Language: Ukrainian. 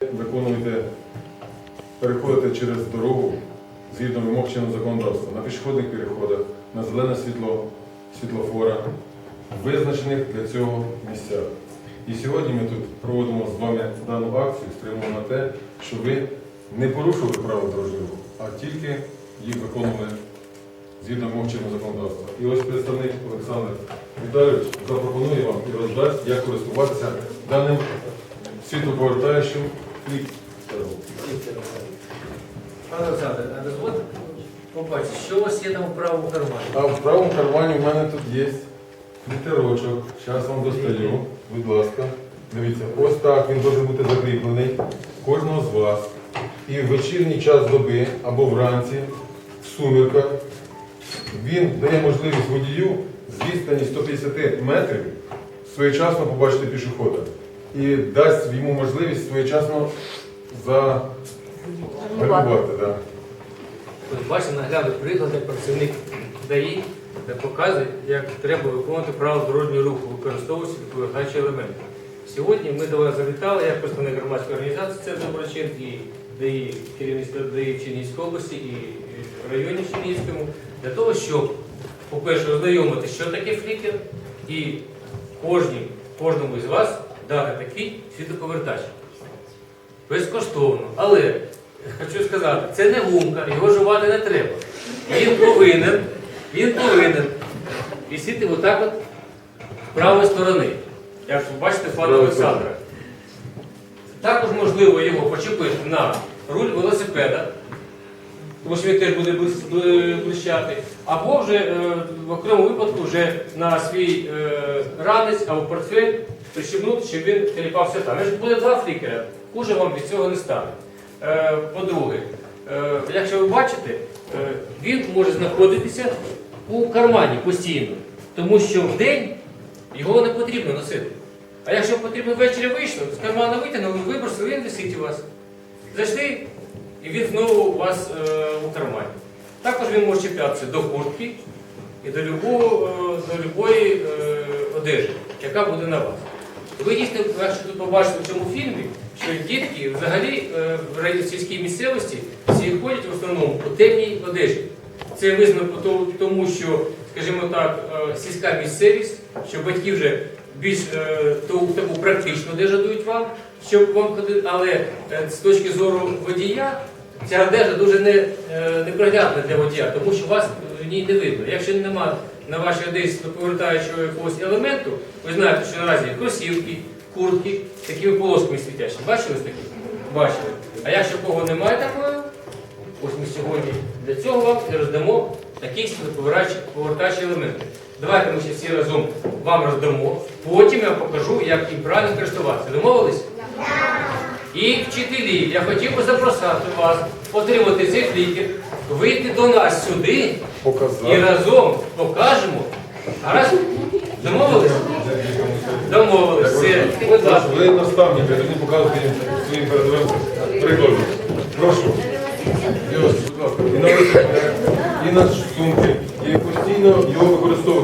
виконуєте, переходите через дорогу згідно вимог чинного законодавства на пішохідних переходах, на зелене світло, світлофора, визначених для цього місцях. І сьогодні ми тут проводимо з вами дану акцію, стримуємо на те, щоб ви не порушували право дорожнього а тільки їх виконували згідно вимог чинного законодавства. І ось представник Олександр Віталійович запропонує вам і роздасть, як користуватися даним світлоповертаючим флікером. Пане що у вас є там у правому кармані? А в правому кармані в мене тут є літерочок. Зараз вам достаю. Будь ласка. Дивіться, ось так він може бути закріплений. Кожного з вас. І в вечірній час доби або вранці, в сумірках, він дає можливість водію з відстані 150 метрів своєчасно побачити пішохода. І дасть йому можливість своєчасно загальмувати. Да. Ось бачите, наглядний приклад, як працівник ДАІ, показує, як треба виконувати правила дорожнього руху, використовуючи допомагаючі елементи. Сьогодні ми до вас завітали, як представник громадської організації «Центр Доброчин» і ДАІ, керівництво ДАІ в області і в районі Чернігівському, для того, щоб, по-перше, ознайомити, що таке флікер, і кожній, кожному із вас дати такий світоповертач. Безкоштовно. Але хочу сказати, це не гумка, його жувати не треба. Він повинен, він повинен висіти отак от з правої сторони. Як ви бачите, пана Олександра. Також можливо його почепити на руль велосипеда, тому що він теж буде блищати. Або вже е, в окремому випадку вже на свій е, ранець або портфель прищепнути, щоб він теліпався там. Якщо буде два флікера, хуже вам від цього не стане. Е, по-друге, е, якщо ви бачите, е, він може знаходитися у кармані постійно, тому що в день його не потрібно носити. А якщо потрібно ввечері вийшло, з кармана витягнули, вибросили, він висить у вас. Зайшли, і він знову у вас у кармані. Також він може чіплятися до куртки і до, любого, е, до любої одежі, яка буде на вас. Ви дійсно, якщо тут побачите в цьому фільмі, що дітки взагалі е, в сільській місцевості всі ходять в основному у темній одежі. Це визнано тому, що, скажімо так, е, сільська місцевість, що батьки вже більш е, таку практичну одежу дають вам, щоб вам ходити, але з точки зору водія, ця одежа дуже не, е, неприглядна для водія, тому що вас в ній не видно. Якщо немає на вашій одежі повертаючого якогось елементу, ви знаєте, що наразі є кросівки, куртки, такими полосками світящі. Бачили ось такі? Бачили. А якщо кого немає такої, ось ми сьогодні для цього вам і роздамо такі повертаючі, елементи. Давайте ми ще всі разом вам роздамо. Потім я покажу, як їм правильно користуватися. Домовились? І вчителі, я хотів би запросити вас отримати цей флікер, вийти до нас сюди і разом покажемо. Гаразд? Домовились? Домовились. Все. Будь ласка. Ви наставники, ви тоді показуєте їм своїм передовим прикладом. Прошу. Йосип, будь ласка. І на високо, і на сумки. І постійно його використовувати